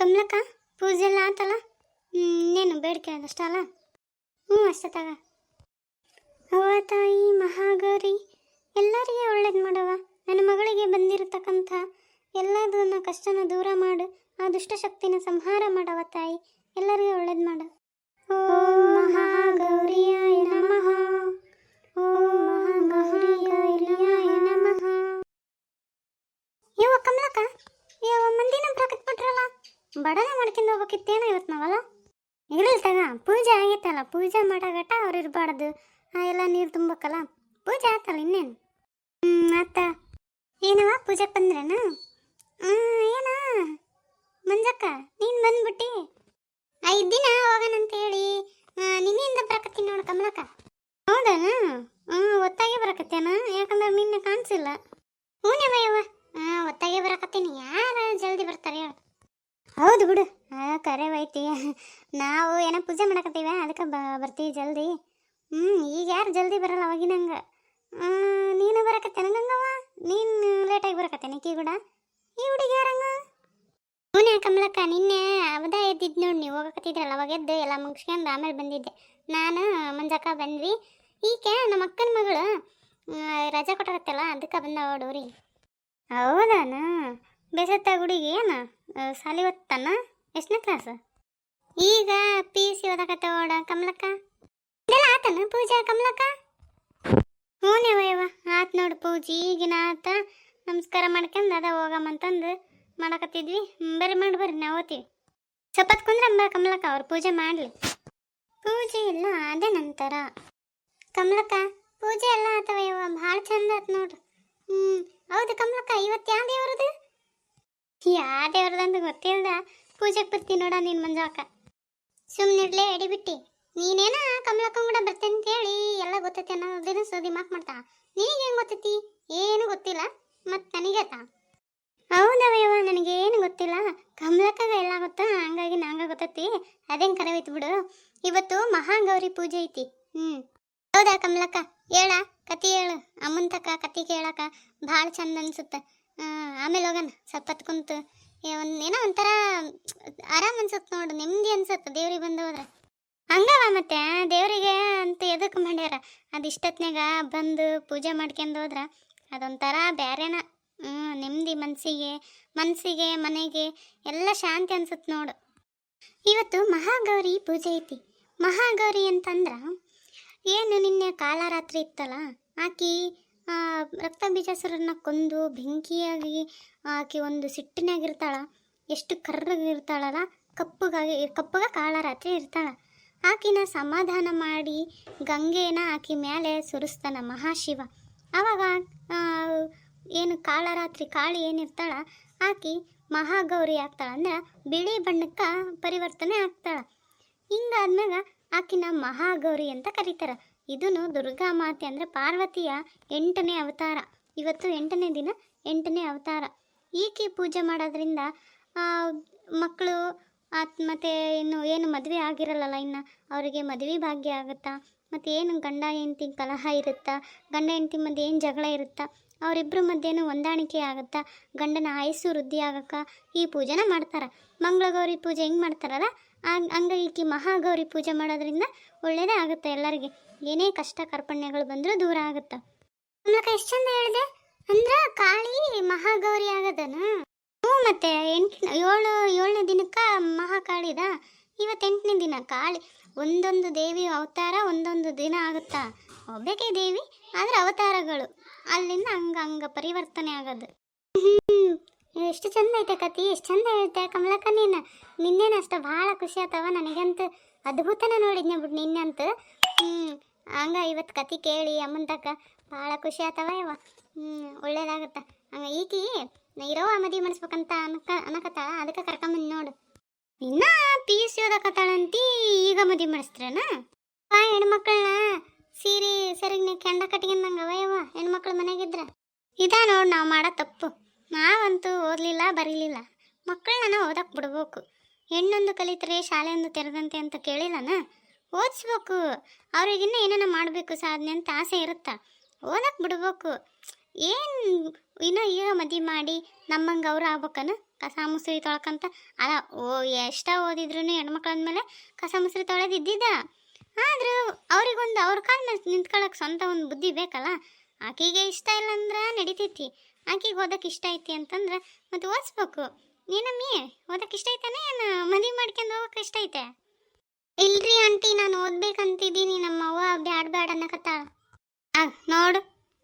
ಕಮಲಕ್ಕ ಪೂಜೆ ಎಲ್ಲ ಆತಲ್ಲ ಇನ್ನೇನು ಬೇಡಿಕೆ ಅದಷ್ಟ ಅಲ್ಲ? ಹ್ಞೂ ಅಷ್ಟೇ ತಗ ಅವ ತಾಯಿ, ಮಹಾಗೌರಿ, ಎಲ್ಲರಿಗೆ ಒಳ್ಳೇದು ಮಾಡವ ನನ್ನ ಮಗಳಿಗೆ ಬಂದಿರತಕ್ಕಂಥ ಎಲ್ಲದನ್ನ ಕಷ್ಟನ ದೂರ ಮಾಡು. ಆ ದುಷ್ಟಶಕ್ತಿನ ಸಂಹಾರ ಮಾಡವ ತಾಯಿ. ಎಲ್ಲರಿಗೆ ಒಳ್ಳೇದು ಮಾಡು. ಓಂ ಮಹಾಗೌರಿಯಾಯ ನಮಃ. ಓಂ ಮಹಾಗೌರಿಯಾಯ ಬಡನ ಮಾಡ್ಕೊಂಡು ಹೋಗ್ಬೇಕಿತ್ತೇನೋ ಇವತ್ತು ನಾವಲ್ಲ? ಇರಲಿ ತಗ ಪೂಜೆ ಆಗೈತಲ್ಲ ಪೂಜೆ ಮಾಡಾಗಟ ಅವ್ರು ಇರಬಾರ್ದು. ಎಲ್ಲ ನೀರು ತುಂಬಬೇಕಲ್ಲ ಪೂಜೆ ಆತಲ್ಲ ಇನ್ನೇನು? ಹ್ಞೂ ಆತ. ಏನವ ಪೂಜೆಗೆ ಬಂದ್ರೇನ? ಏನ? ಮಂಜಕ್ಕ, ನೀನು ಬಂದ್ಬಿಟ್ಟಿ? ಐದು ದಿನ ಹೋಗೋಣಂತ ಹೇಳಿ ನಿನ್ನಿಂದ ಬರಕತ್ತೀನಿ ನೋಡು ಕಮಲಕ್ಕ ಹೌದನ ಹ್ಞೂ ಒತ್ತಾಗೆ ಬರಕತ್ತೇನ ಯಾಕಂದ್ರೆ ನಿನ್ನೆ ಕಾಣಿಸಿಲ್ಲ ಹ್ಞೂ ಯವ್ವ ಹಾಂ ಒತ್ತಾಗೆ ಬರಕತ್ತೀನಿ ಯಾರು ಜಲ್ದಿ ಬರ್ತಾರೆ ಹೇಳು ಹೌದು ಬಿಡು. ಕರೆ ಐತಿ ನಾವು ಏನೋ ಪೂಜೆ ಮಾಡಕತ್ತೀವ? ಅದಕ್ಕೆ ಬ ಬರ್ತೀವಿ ಜಲ್ದಿ. ಹ್ಞೂ ಈಗ ಯಾರು ಜಲ್ದಿ ಬರಲ್ಲ ಅವಾಗಿನಂಗೆ ನೀನು ಬರಕತ್ತೆ ನಂಗಂಗವ ನೀನು ಲೇಟಾಗಿ ಬರಕತ್ತೆ ನಿಕ್ಕಿ ಕೂಡ? ಈ ಹುಡುಗಿ ಯಾರಂಗ? ಹ್ಞೂ ಕಮಲಕ್ಕ, ನಿನ್ನೆ ಅವದ ಎದ್ದಿದ್ದು ನೋಡಿ ನೀವು ಹೋಗಕತ್ತಿದ್ರಲ್ಲ, ಅವಾಗ ಎದ್ದು ಎಲ್ಲ ಮುಗಿಸ್ಕೊಂಡು ಆಮೇಲೆ ಬಂದಿದ್ದೆ. ನಾನು, ಮಂಜಕ್ಕ ಬಂದ್ವಿ. ಈಕೆ ನಮ್ಮ ಅಕ್ಕನ ಮಗಳು ರಜಾ ಕೊಟ್ಟಾಗತ್ತಲ್ಲ ಅದಕ್ಕೆ ಬಂದ ಊರಿಗೆ ಹೌದಾನ? ಬೇಸತ್ತ ಹುಡುಗಿ, ಏನು? ಸಾಲಿ ಓದ್ತಾನ? ಎಷ್ಟನೇ ಕ್ಲಾಸ್ ಈಗ ಪಿ ಸಿ ಓದಕತ್ತ ಓಡ ಕಮಲಕ್ಕ. ಇದೆಲ್ಲ ಆತನ, ಪೂಜೆ ಕಮಲಕ್ಕ? ಹ್ಞೂ ಯವ್ವ ಆತ್ ನೋಡು ಪೂಜಿ, ಈಗಿನ ಆತ ನಮಸ್ಕಾರ ಮಾಡ್ಕೊಂಡು ಅದ ಹೋಗಮ್ಮಂತಂದು ಮಾಡಕತ್ತಿದ್ವಿ. ಬರ್ರಿ ಮಾಡಿ, ಬರ್ರಿ, ನಾವು ಓದ್ತೀವಿ. ಸ್ವಲ್ಪ ಕುಂದ್ರಂಬ ಕಮಲಕ್ಕ, ಅವ್ರು ಪೂಜೆ ಮಾಡಲಿ. ಪೂಜೆ ಇಲ್ಲ ಅದೇ ನಂತರ ಕಮಲಕ್ಕ, ಪೂಜೆ ಎಲ್ಲ ಆತವ ಭಾಳ ಚಂದ ಆತ್ ನೋಡ್ರಿ. ಹ್ಞೂ ಹೌದು ಕಮಲಕ್ಕ, ಇವತ್ತು ಯಾವ ದೇವ್ರದು ಯಾವ ದೇವ್ರದಂತ ಗೊತ್ತಿಲ್ದ ಪೂಜೆಗೆ ಬರ್ತೀನಿ ನೋಡ ನಿನ್ ಮಂಜಾಕ. ಸುಮ್ಮನಿರ್ಲೇ ಎಡಿಬಿಟ್ಟಿ ನೀನೇನ ಕಮಲಕ್ಕ ಕೂಡ ಬರ್ತೇನೆ ಅಂತ ಹೇಳಿ ಎಲ್ಲ ಗೊತ್ತೈತಿ ಅನ್ನೋದಿನ ಸುದ್ದಿ ಮಾಕ್ ಮಾಡ್ತಾ. ನಿನಗೆ ಹೆಂಗೆ ಗೊತ್ತೈತಿ? ಏನು ಗೊತ್ತಿಲ್ಲ. ಮತ್ತು ನನಗೇತ ಹೌದವಯವ ನನಗೇನು ಗೊತ್ತಿಲ್ಲ. ಕಮಲಕ್ಕಗ ಎಲ್ಲ ಗೊತ್ತಾ? ಹಂಗಾಗಿ ನಂಗೆ ಗೊತ್ತೈತಿ. ಅದೇನು ಕರವೈತಿ ಬಿಡು. ಇವತ್ತು ಮಹಾಗೌರಿ ಪೂಜೆ ಐತಿ. ಹ್ಞೂ ಹೌದಾ ಕಮಲಕ್ಕ ಹೇಳ, ಕತಿ ಹೇಳು. ಅಮ್ಮನ ತಕ್ಕ ಕತಿ ಕೇಳಕ ಭಾಳ ಚಂದ ಅನ್ಸುತ್ತೆ. ಆಮೇಲೆ ಹೋಗೋಣ. ಸ್ವಲ್ಪ ಹೊತ್ತು ಕುಂತು. ಒಂದ್, ಏನೋ ಒಂಥರ ಆರಾಮ್ ಅನ್ಸುತ್ತೆ ನೋಡು. ನೆಮ್ಮದಿ ಅನ್ಸುತ್ತೆ ದೇವ್ರಿಗೆ ಬಂದು ಹೋದ್ರೆ. ಹಂಗವ ಮತ್ತೆ ದೇವರಿಗೆ ಅಂತ ಎದಕ್ಕೆ ಮಾಡ್ಯಾರ? ಅದು ಇಷ್ಟೊತ್ನಾಗ ಬಂದು ಪೂಜೆ ಮಾಡ್ಕೊಂಡು ಹೋದ್ರೆ ಅದೊಂಥರ ಬ್ಯಾರೇನ. ಹ್ಞೂ ನೆಮ್ಮದಿ ಮನಸ್ಸಿಗೆ ಮನಸ್ಸಿಗೆ ಮನೆಗೆ ಎಲ್ಲ ಶಾಂತಿ ಅನ್ಸುತ್ತೆ ನೋಡು. ಇವತ್ತು ಮಹಾಗೌರಿ ಪೂಜೆ ಐತಿ. ಮಹಾಗೌರಿ ಅಂತಂದ್ರೆ, ಏನು ನಿನ್ನೆ ಕಾಲರಾತ್ರಿ ಇತ್ತಲ್ಲ, ಆಕಿ ರಕ್ತ ಬೀಜಾಸುರನ್ನ ಕೊಂದು ಬೆಂಕಿಯಾಗಿ ಆಕೆ ಒಂದು ಸಿಟ್ಟಿನಾಗಿರ್ತಾಳ, ಎಷ್ಟು ಕರ್ರಗಿರ್ತಾಳಲ್ಲ, ಕಪ್ಪಗಾಗಿ, ಕಪ್ಪಗ ಕಾಳರಾತ್ರಿ ಇರ್ತಾಳ. ಆಕಿನ ಸಮಾಧಾನ ಮಾಡಿ ಗಂಗೆನ ಆಕಿ ಮೇಲೆ ಸುರಿಸ್ತಾನ ಮಹಾಶಿವ. ಆವಾಗ ಏನು ಕಾಳರಾತ್ರಿ ಕಾಳಿ ಏನಿರ್ತಾಳ, ಆಕಿ ಮಹಾಗೌರಿ ಆಗ್ತಾಳ. ಅಂದ್ರೆ ಬಿಳಿ ಬಣ್ಣಕ್ಕೆ ಪರಿವರ್ತನೆ ಆಗ್ತಾಳ. ಹಿಂಗಾದ್ಮ್ಯಾಗ ಆಕಿನ ಮಹಾಗೌರಿ ಅಂತ ಕರೀತಾರೆ. ಇದನ್ನು ದುರ್ಗಾ ಮಾತೆ ಅಂದರೆ ಪಾರ್ವತಿಯ ಎಂಟನೇ ಅವತಾರ. ಇವತ್ತು ಎಂಟನೇ ದಿನ, ಎಂಟನೇ ಅವತಾರ. ಈಕೆ ಪೂಜೆ ಮಾಡೋದ್ರಿಂದ ಮಕ್ಕಳು ಮತ್ತು ಇನ್ನು ಏನು ಮದುವೆ ಆಗಿರಲ್ಲಲ್ಲ ಇನ್ನು, ಅವರಿಗೆ ಮದುವೆ ಭಾಗ್ಯ ಆಗುತ್ತಾ, ಮತ್ತು ಏನು ಗಂಡ ಹೆಂಡತಿ ಕಲಹ ಇರುತ್ತಾ, ಗಂಡ ಹೆಂಡ್ತಿ ಮಧ್ಯೆ ಏನು ಜಗಳ ಇರುತ್ತಾ ಅವರಿಬ್ಬರ ಮಧ್ಯೆನೂ ಹೊಂದಾಣಿಕೆ ಆಗುತ್ತಾ? ಗಂಡನ ಆಯಸ್ಸು ವೃದ್ಧಿ ಆಗಕ್ಕೆ ಈ ಪೂಜೆನ ಮಾಡ್ತಾರೆ. ಮಂಗಳಗೌರಿ ಪೂಜೆ ಹೆಂಗೆ ಮಾಡ್ತಾರಲ್ಲ? ಹಂಗ- ಈಕಿ ಮಹಾಗೌರಿ ಪೂಜೆ ಮಾಡೋದ್ರಿಂದ ಒಳ್ಳೆಯದೇ ಆಗುತ್ತೆ ಎಲ್ಲರಿಗೆ. ಏನೇ ಕಷ್ಟ ಕರ್ಪಣ್ಯಗಳು ಬಂದರೂ ದೂರ ಆಗುತ್ತೆ? ಮೂಲಕ ಎಷ್ಟು ಚಂದ ಹೇಳಿದೆ. ಅಂದ್ರೆ ಕಾಳಿ ಮಹಾಗೌರಿ ಆಗದನ? ಹ್ಞೂ ಮತ್ತೆ ಎಂಟು ಏಳು ಏಳನೇ ದಿನಕ್ಕೆ ಮಹಾಕಾಳಿದ? ಇವತ್ತೆಂಟನೇ ದಿನ ಕಾಳಿ. ಒಂದೊಂದು ದೇವಿ ಅವತಾರ ಒಂದೊಂದು ದಿನ ಆಗುತ್ತಾ? ಒಬ್ಬಕ್ಕೆ ದೇವಿ ಆದರೆ ಅವತಾರಗಳು. ಅಲ್ಲಿಂದ ಹಂಗ ಹಂಗ ಪರಿವರ್ತನೆ ಆಗೋದು. ಎಷ್ಟು ಚಂದ ಐತೆ ಕತಿ ಎಷ್ಟು ಚಂದ ಐತೆ ಕಮಲಕ್ಕ ನೀನು. ನಿನ್ನೇನು ಅಷ್ಟ ಭಾಳ ಖುಷಿ ಆತವ ನನಗಂತೂ. ಅದ್ಭುತನ ನೋಡಿದ್ನೆ ಬಿಡು ನಿನ್ನಂತೂ. ಹ್ಞೂ ಹಂಗ ಇವತ್ತು ಕತಿ ಕೇಳಿ ಅಮ್ಮನ ತಕ್ಕ ಭಾಳ ಖುಷಿ ಆತವ ಇವ ಹ್ಞೂ ಒಳ್ಳೇದಾಗತ್ತ. ಹಂಗ ಈಕಿ ಇರೋ ಮದಿ ಮಾಡಿಸ್ಬೇಕಂತ ಅನ್ಕ ಅನ್ನಕತ್ತಾಳ ಅದಕ್ಕೆ ಕರ್ಕೊಂಬಂದು ನೋಡು. ಇನ್ನ ಪಿ ಯು ಸಿ ಓದಕತ್ತಾಳಂತಿ, ಈಗ ಮದಿ ಆ ಹೆಣ್ಮಕ್ಳನ್ನ ಸೀರೆ ಸರಿಗ್ನೆ ಕೆಂಡ ಕಟ್ಕೊಂಡಂಗ ಅವಯವ, ಹೆಣ್ಮಕ್ಳು ಮನೆಗಿದ್ರ. ಇದ ನೋಡಿ ನಾವು ಮಾಡೋ ತಪ್ಪು. ನಾವಂತೂ ಓದಲಿಲ್ಲ, ಬರೀಲಿಲ್ಲ. ಮಕ್ಕಳನ್ನ ಓದಕ್ಕೆ ಬಿಡ್ಬೇಕು. ಹೆಣ್ಣೊಂದು ಕಲಿತರೆ ಶಾಲೆಯೊಂದು ತೆರೆದಂತೆ ಅಂತ ಕೇಳಿಲ್ಲನ? ಓದಿಸ್ಬೇಕು. ಅವ್ರಿಗಿನ್ನ ಏನನ್ನ ಮಾಡಬೇಕು ಸಾಧನೆ ಅಂತ ಆಸೆ ಇರುತ್ತಾ. ಓದಕ್ಕೆ ಬಿಡ್ಬೇಕು. ಏನು ಇನ್ನೂ ಈಗ ಮದುವೆ ಮಾಡಿ ನಮ್ಮಂಗೆ ಅವ್ರು ಆಗ್ಬೇಕನ? ಕಸ ಮುಸ್ರಿ ತೊಳ್ಕಂತ? ಅಲ್ಲ, ಓ ಎಷ್ಟ ಓದಿದ್ರು ಹೆಣ್ಮಕ್ಳು ಅಂದಮೇಲೆ ಕಸ ಮುಸ್ರಿ ತೊಳೆದಿದ್ದಿದ್ದ ಆದ್ರೂ ಅವ್ರಿಗೊಂದು ಅವ್ರ ಕಾಲ ಮೇಲೆ ನಿಂತ್ಕೊಳಕ್ಕೆ ಸ್ವಂತ ಒಂದು ಬುದ್ಧಿ ಬೇಕಲ್ಲ? ಆಕೆಗೆ ಇಷ್ಟ ಇಲ್ಲ ಅಂದ್ರೆ ನಡಿತೈತಿ. ಆಕೆಗೆ ಓದಕ್ಕೆ ಇಷ್ಟ ಐತಿ ಅಂತಂದ್ರೆ ಮತ್ತೆ ಓದಿಸ್ಬೇಕು. ಏನಮ್ಮಿ ಓದಕ್ಕೆ ಇಷ್ಟ ಐತಾನೆ? ಏನು ಮದುವೆ ಮಾಡ್ಕೊಂಡು ಹೋಗಕ್ಕೆ ಇಷ್ಟ ಐತೆ? ಇಲ್ರಿ ಆಂಟಿ, ನಾನು ಓದ್ಬೇಕಂತಿದ್ದೀನಿ ನಮ್ಮ ಅವ್ವ ಬ್ಯಾಡ್ ಬ್ಯಾಡ್ ಅನ್ನಕತ್ತಾಳ. ಆ, ನೋಡು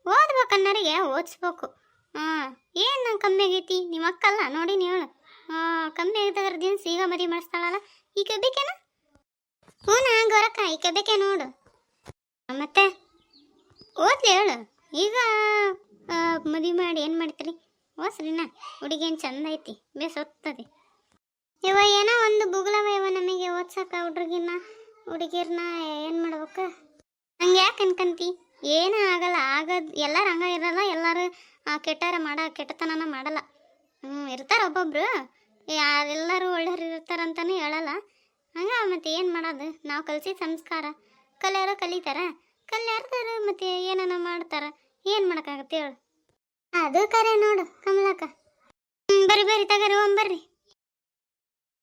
ಓದ್ಬೇಕನ್ನರಿಗೆ ಓದಿಸ್ಬೇಕು. ಹಾಂ ಏನು ಕಮ್ಮಿ ಆಗೈತಿ? ನಿಮ್ಮ ಅಕ್ಕಲ್ಲ, ನೋಡಿ ನೀವು ಹಾ ಕಮ್ಮಿ ಆಗದಾಗ ದಿನ ಸೀಗ ಮದುವೆ ಮಾಡಿಸ್ತಾಳಲ್ಲ? ಈ ಬೇಕೇನ? ಹ್ಞೂ ನಾ ಗೊರಕ್ಕ ಈ ಬೇಕೇ ನೋಡು. ಮತ್ತೆ? ಓದ್ಲಿ ಹೇಳು. ಈಗ ಮದುವೆ ಮಾಡಿ ಏನು ಮಾಡ್ತೀರಿ? ಓಸ್ರಿನ ಹುಡುಗಿ ಏನು ಚಂದ ಐತಿ, ಬೇಸ್ ಓದ್ತದೆ. ಇವ ಏನೋ ಒಂದು ಬುಗ್ಲವ ಇವ ನಮಗೆ ಓದ್ಸಕ್ಕ ಹುಡುಗಿನ ಹುಡುಗಿರ್ನ ಏನು ಮಾಡ್ಬೇಕು? ಹಂಗೆ ಯಾಕೆ ಅನ್ಕಂತಿ? ಏನೂ ಆಗಲ್ಲ. ಆಗದ್, ಎಲ್ಲರೂ ಹಂಗ ಇರಲ್ಲ, ಎಲ್ಲರೂ ಕೆಟ್ಟಾರ ಮಾಡ, ಕೆಟ್ಟತನನ ಮಾಡಲ್ಲ. ಹ್ಞೂ ಇರ್ತಾರೆ ಒಬ್ಬೊಬ್ರು. ಎಲ್ಲರೂ ಒಳ್ಳೆಯವ್ರು ಇರ್ತಾರಂತಲೂ ಹೇಳಲ್ಲ. ಹಂಗ ಮತ್ತೆ ಏನು ಮಾಡೋದು? ನಾವು ಕಲಿಸಿದ ಸಂಸ್ಕಾರ. ಕಲಿಯೋರು ಕಲಿತಾರ? ಕಲ್ಯಾರ್ದಾರ ಮತ್ತೆ ಏನನ ಮಾಡ್ತಾರ? ಏನು ಮಾಡೋಕ್ಕಾಗತ್ತೆ ಹೇಳು? ಅದು ಕರೆ ನೋಡು ಕಮಲಕ್ಕ. ಹ್ಞೂ ಬರ್ರಿ ಬರ್ರಿ ತಗರಿ ಬರ್ರಿ.